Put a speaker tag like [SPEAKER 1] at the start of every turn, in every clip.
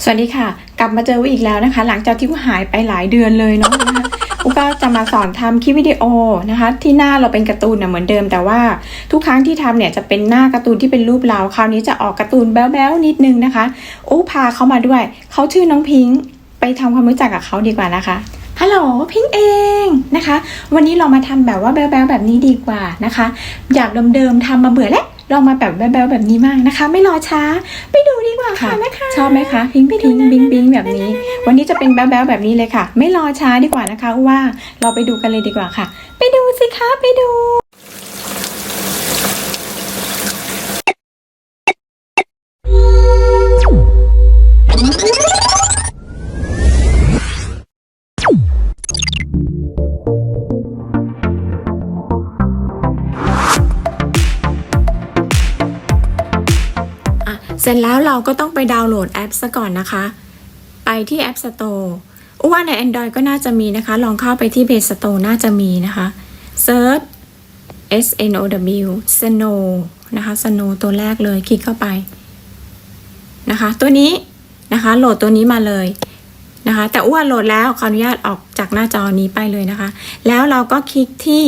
[SPEAKER 1] สวัสดีค่ะ กลับมาเจอวิอีกแล้วนะคะ หลังจากที่ว่าหายไปหลายเดือนเลยเนาะนะคะอุก็จะมาสอนทำคลิปวิดีโอนะคะ ที่หน้าเราเป็นการ์ตูนนะเหมือนเดิม แต่ว่าทุกครั้งที่ทำเนี่ยจะเป็นหน้าการ์ตูนที่เป็นรูปเราคราวนี้จะออกการ์ตูนแบ๊วๆนิดนึงนะคะอู้พาเขามาด้วยเขาชื่อน้องพิงค์ไปทำความรู้จักกับเขาดีกว่านะคะฮัลโหลพิงค์เองนะคะ วันนี้เรามาทำแบบว่าแบ๊วๆแบบนี้ดีกว่านะคะ อยากเดิมๆทำมาเบื่อแล้ว ลองมาแบบแบ๊วๆแบบนี้มากนะคะ ไม่รอช้า ไปดูดีกว่าค่ะนะคะชอบไหมคะพิงพิงพิงบิงบิงแบบนี้ วันนี้จะเป็นแบ๊วๆแบบนี้เลยค่ะ ไม่รอช้าดีกว่านะคะว่าเราไปดูกันเลยดีกว่าค่ะ ไปดูสิคะไปดู ร็จแล้วเราก็ต้องไปดาวน์โหลดแอปซะก่อนนะคะ ไปที่ App Store อุว่าใน Android ก็น่าจะมีนะคะ ลองเข้าไปที่ Play Store น่าจะมีนะคะ Search S N O W Snow นะคะ Snow ตัวแรกเลยคลิกเข้าไปนะคะ ตัวนี้นะคะ โหลดตัวนี้มาเลยนะคะ แต่อ้วนโหลดแล้วขออนุญาตออกจากหน้าจอนี้ไปเลยนะคะ แล้วเราก็คลิกที่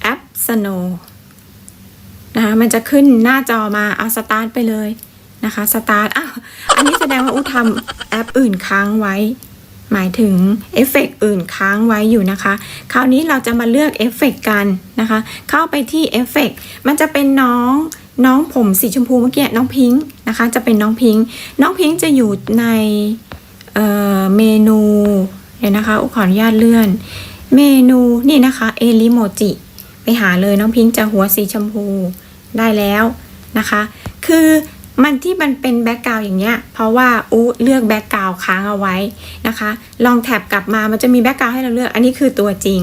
[SPEAKER 1] แอป Snow นะคะ มันจะขึ้นหน้าจอมาเอาสตาร์ทไปเลย นะคะสตาร์ทอ้าวอันนี้แสดงว่าอู้ทำแอปอื่นค้างไว้ หมายถึงเอฟเฟกต์อื่นค้างไว้อยู่นะคะ คราวนี้เราจะมาเลือกเอฟเฟกต์กันนะคะ เข้าไปที่เอฟเฟกต์มันจะเป็นน้องน้องผมสีชมพูเมื่อกี้น้องพิงค์นะคะ จะเป็นน้องพิงค์น้องพิงค์จะอยู่ในเเมนูเดี๋ยวนะคะอู้ขออนุญาตเลื่อน เมนูนี่นะคะเอลิโมจิไปหาเลยน้องพิงค์จะหัวสีชมพูได้แล้วนะคะ คือ มันที่มันเป็นแบ็กกราวอย่างเงี้ย เพราะว่าอู้เลือกแบ็กกราวค้างเอาไว้นะคะ ลองแท็บกลับมามันจะมีแบ็กกราวให้เราเลือก อันนี้คือตัวจริง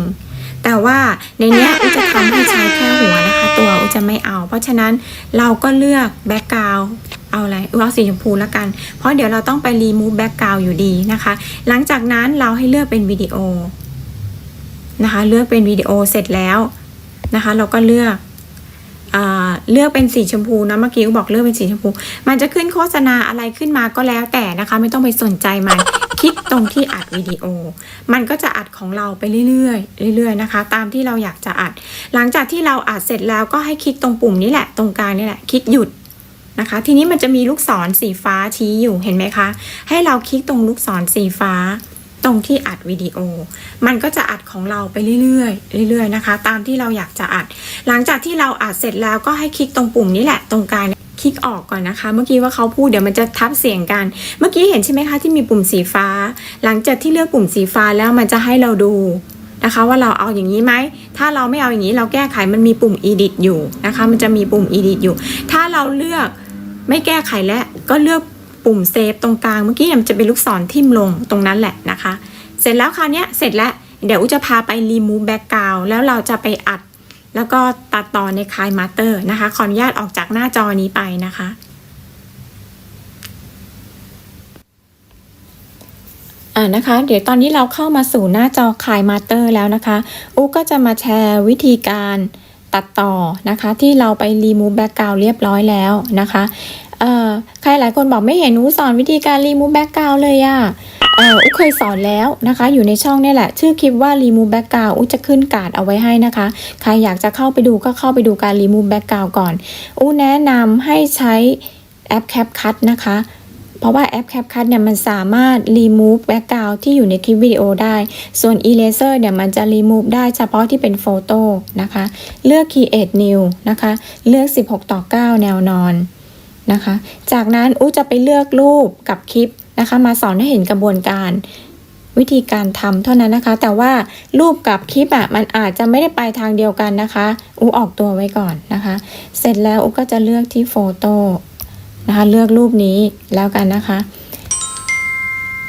[SPEAKER 1] แต่ว่าในเนี้ยอู้จะทำให้ใช้แค่หัวนะคะ ตัวอู้จะไม่เอา เพราะฉะนั้นเราก็เลือกแบ็กกราวเอาอะไรอูเอาสีชมพูแล้วกัน เพราะเดี๋ยวเราต้องไปรีมูฟแบ็กกราวอยู่ดีนะคะ หลังจากนั้นเราให้เลือกเป็นวิดีโอนะคะ เลือกเป็นวิดีโอเสร็จแล้วนะคะ เราก็เลือก เลือกเป็นสีชมพูนะเมื่อกี้ก็บอกเลือกเป็นสีชมพู มันจะขึ้นโฆษณาอะไรขึ้นมาก็แล้วแต่นะคะ ไม่ต้องไปสนใจมันคลิกตรงที่อัดวิดีโอ มันก็จะอัดของเราไปเรื่อยๆเรื่อยๆนะคะ ตามที่เราอยากจะอัด หลังจากที่เราอัดเสร็จแล้วก็ให้คลิกตรงปุ่มนี้แหละตรงกลางนี่แหละคลิกหยุดนะคะ ทีนี้มันจะมีลูกศรสีฟ้าชี้อยู่เห็นไหมคะ ให้เราคลิกตรงลูกศรสีฟ้า ตรงที่อัดวิดีโอ มันก็จะอัดของเราไปเรื่อยๆ เรื่อยๆนะคะ ตามที่เราอยากจะอัด หลังจากที่เราอัดเสร็จแล้วก็ให้คลิกตรงปุ่มนี้แหละตรงกลางคลิกออกก่อนนะคะ เมื่อกี้ว่าเขาพูดเดี๋ยวมันจะทับเสียงกัน เมื่อกี้เห็นใช่ไหมคะที่มีปุ่มสีฟ้า หลังจากที่เลือกปุ่มสีฟ้าแล้วมันจะให้เราดูนะคะว่าเราเอาอย่างนี้ไหม ถ้าเราไม่เอาอย่างนี้เราแก้ไขมันมีปุ่ม edit อยู่นะคะ มันจะมีปุ่ม edit อยู่ ถ้าเราเลือกไม่แก้ไขแล้วก็เลือก ปุ่มเซฟตรงกลางเมื่อกี้มันจะเป็นลูกศรทิ่มลงตรงนั้นแหละนะคะ เสร็จแล้วคราวนี้เสร็จแล้ว เดี๋ยวอุจะพาไป remove background แล้วเราจะไปอัด แล้วก็ตัดต่อในคลายมาสเตอร์นะคะขออนุญาตออกจากหน้าจอนี้ไปนะคะอ่านะคะเดี๋ยวตอนนี้เราเข้ามาสู่หน้าจอคายมาสเตอร์แล้วนะคะอูก็จะมาแชร์วิธีการตัดต่อนะคะ ที่เราไป remove background เรียบร้อยแล้วนะคะ รหลายคนบอกไม่เห็นอูสอนวิธีการ remove background เลยอะเอออูเคยสอนแล้วนะคะ อยู่ในช่องนี่แหละ ชื่อคลิปว่า remove background อูจะขึ้นการ์ดเอาไว้ให้นะคะ ใครอยากจะเข้าไปดูก็เข้าไปดูการ remove background ก่อนอูแนะนำให้ใช้แอป CapCut นะคะเพราะว่าแอป CapCut เนี่ยมันสามารถ remove background ที่อยู่ในคลิปวิดีโอได้ ส่วน Eraser เนี่ยมันจะ remove ได้เฉพาะที่เป็นโฟโต้นะคะ เลือก Create New นะคะ เลือก 16 ต่อ 9 แนวนอน นะคะ จากนั้นอูจะไปเลือกรูปกับคลิปนะคะ มาสอนให้เห็นกระบวนการวิธีการทำเท่านั้นนะคะ แต่ว่ารูปกับคลิปอะมันอาจจะไม่ได้ไปทางเดียวกันนะคะ อูออกตัวไว้ก่อนนะคะ เสร็จแล้วอูก็จะเลือกที่โฟโต้นะคะ เลือกรูปนี้แล้วกันนะคะ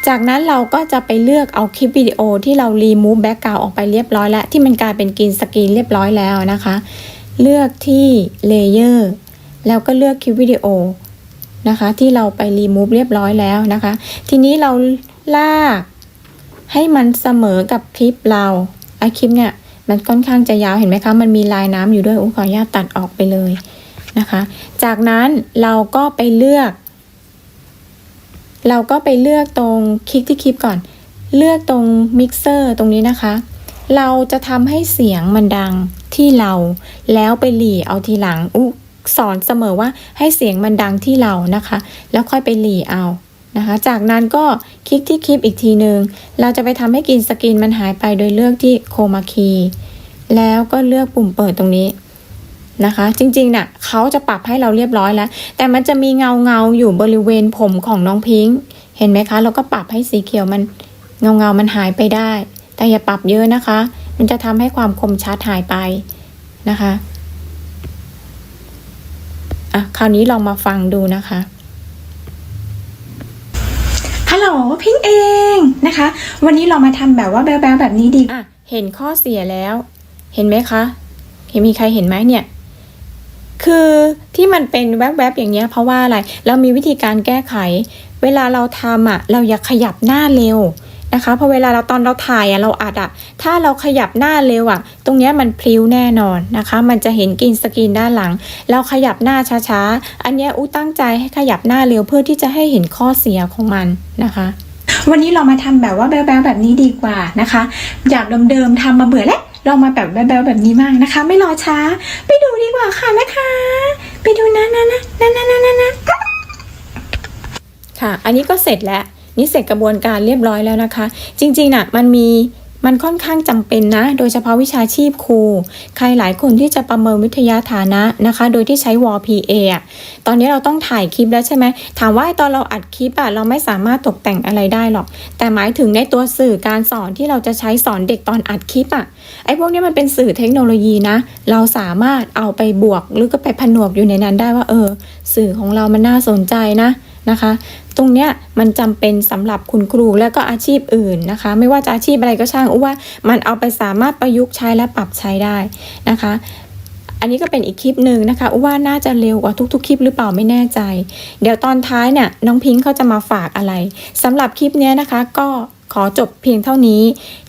[SPEAKER 1] จากนั้นเราก็จะไปเลือกเอาคลิปวิดีโอที่เรา remove background ออกไปเรียบร้อยแล้ว ที่มันกลายเป็นกรีนสกรีนเรียบร้อยแล้วนะคะ เลือกที่ layer แล้วก็เลือกคลิปวิดีโอนะคะ ที่เราไป remove เรียบร้อยแล้วนะคะ ทีนี้เราลากให้มันเสมอกับคลิปเราไอคลิปเนี่ยมันค่อนข้างจะยาวเห็นไหมคะ มันมีลายน้ำอยู่ด้วยอุ้ขออนุญาตตัดออกไปเลยนะคะ จากนั้นเราก็ไปเลือก เราก็ไปเลือกตรงคลิกที่คลิปก่อน เลือกตรงมิกเซอร์ตรงนี้นะคะ เราจะทำให้เสียงมันดังที่เราแล้วไปหลีเอาทีหลังอุ สอนเสมอว่าให้เสียงมันดังที่เรานะคะ แล้วค่อยไปหลีเอานะคะ จากนั้นก็คลิกที่คลิปอีกทีหนึ่งเราจะไปทำให้กรีนสกรีนมันหายไปโดยเลือกที่โคมาคีแล้วก็เลือกปุ่มเปิดตรงนี้นะคะ จริงๆน่ะเขาจะปรับให้เราเรียบร้อยแล้ว แต่มันจะมีเงาเงาอยู่บริเวณผมของน้องพิงค์เห็นไหมคะ เราก็ปรับให้สีเขียวมันเงาเงามันหายไปได้ แต่อย่าปรับเยอะนะคะ มันจะทำให้ความคมชัดหายไปนะคะ อะคราวนี้ลองมาฟังดูนะคะ
[SPEAKER 2] ฮัลโหลพิงเองนะคะ วันนี้เรามาทำแบบว่าแบ๊วๆแบบนี้ดี
[SPEAKER 1] อะเห็นข้อเสียแล้ว เห็นไหมคะเห็นมีใครเห็นไหมเนี่ย คือที่มันเป็นแวบๆอย่างเงี้ย เพราะว่าอะไร เรามีวิธีการแก้ไข เวลาเราทำอะ เราอย่าขยับหน้าเร็ว นะคะพอเวลาเราตอนเราถ่ายอะเราอัดอะถ้าเราขยับหน้าเร็วอะตรงเนี้ยมันพลิ้วแน่นอนนะคะ มันจะเห็นกินสกรีนด้านหลัง เราขยับหน้าช้าๆ อันเนี้ยอู้ตั้งใจให้ขยับหน้าเร็วเพื่อที่จะให้เห็นข้อเสียของมันนะคะ
[SPEAKER 2] วันนี้เรามาทำแบบว่าแบ๊วบแบบนี้ดีกว่านะคะ อยากเดิมๆทำมาเบื่อแล้วเรามาแบบแบ๊วบแบบนี้มากนะคะ ไม่รอช้า ไปดูดีกว่าค่ะนะคะ ไปดูนะนะนะนะนะนะนะ
[SPEAKER 1] ค่ะ อันนี้ก็เสร็จแล้ว นี่เสร็จกระบวนการเรียบร้อยแล้วนะคะ จริงๆน่ะมันมีมันค่อนข้างจำเป็นนะ โดยเฉพาะวิชาชีพครู ใครหลายคนที่จะประเมินวิทยาฐานะนะคะ โดยที่ใช้วอ PA อะ ตอนนี้เราต้องถ่ายคลิปแล้วใช่ไหม ถามว่าตอนเราอัดคลิปอะเราไม่สามารถตกแต่งอะไรได้หรอก แต่หมายถึงในตัวสื่อการสอนที่เราจะใช้สอนเด็กตอนอัดคลิปอะ ไอ้พวกนี้มันเป็นสื่อเทคโนโลยีนะ เราสามารถเอาไปบวกหรือก็ไปผนวกอยู่ในนั้นได้ว่าเออ สื่อของเรามันน่าสนใจนะ นะคะ ตรงเนี้ยมันจำเป็นสำหรับคุณครูและก็อาชีพอื่นนะคะ ไม่ว่าจะอาชีพอะไรก็ช่างอุ้ว่ามันเอาไปสามารถประยุกต์ใช้และปรับใช้ได้นะคะอันนี้ก็เป็นอีกคลิปหนึ่งนะคะอุ้ว่าน่าจะเร็วกว่าทุกๆ คลิปหรือเปล่าไม่แน่ใจ เดี๋ยวตอนท้ายเนี่ยน้องพิงค์เขาจะมาฝากอะไรสำหรับคลิปเนี้ยนะคะ ก็ขอจบเพียงเท่านี้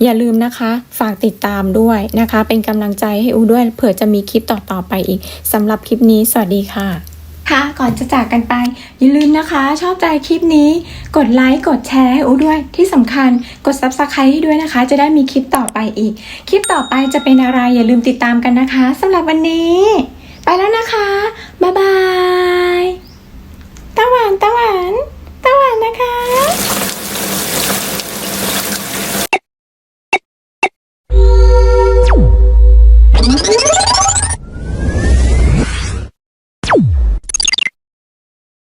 [SPEAKER 1] อย่าลืมนะคะ ฝากติดตามด้วยนะคะ เป็นกำลังใจให้อูด้วยเผื่อจะมีคลิปต่อๆไปอีกสำหรับคลิปนี้ สวัสดีค่ะ
[SPEAKER 2] ค่ะก่อนจะจากกันไป อย่าลืมนะคะ ชอบใจคลิปนี้ กดไลค์กดแชร์ให้อูด้วย ที่สำคัญกด subscribe ให้ด้วยนะคะ จะได้มีคลิปต่อไปอีก คลิปต่อไปจะเป็นอะไรอย่าลืมติดตามกันนะคะสำหรับวันนี้ ไปแล้วนะคะ บ๊ายบาย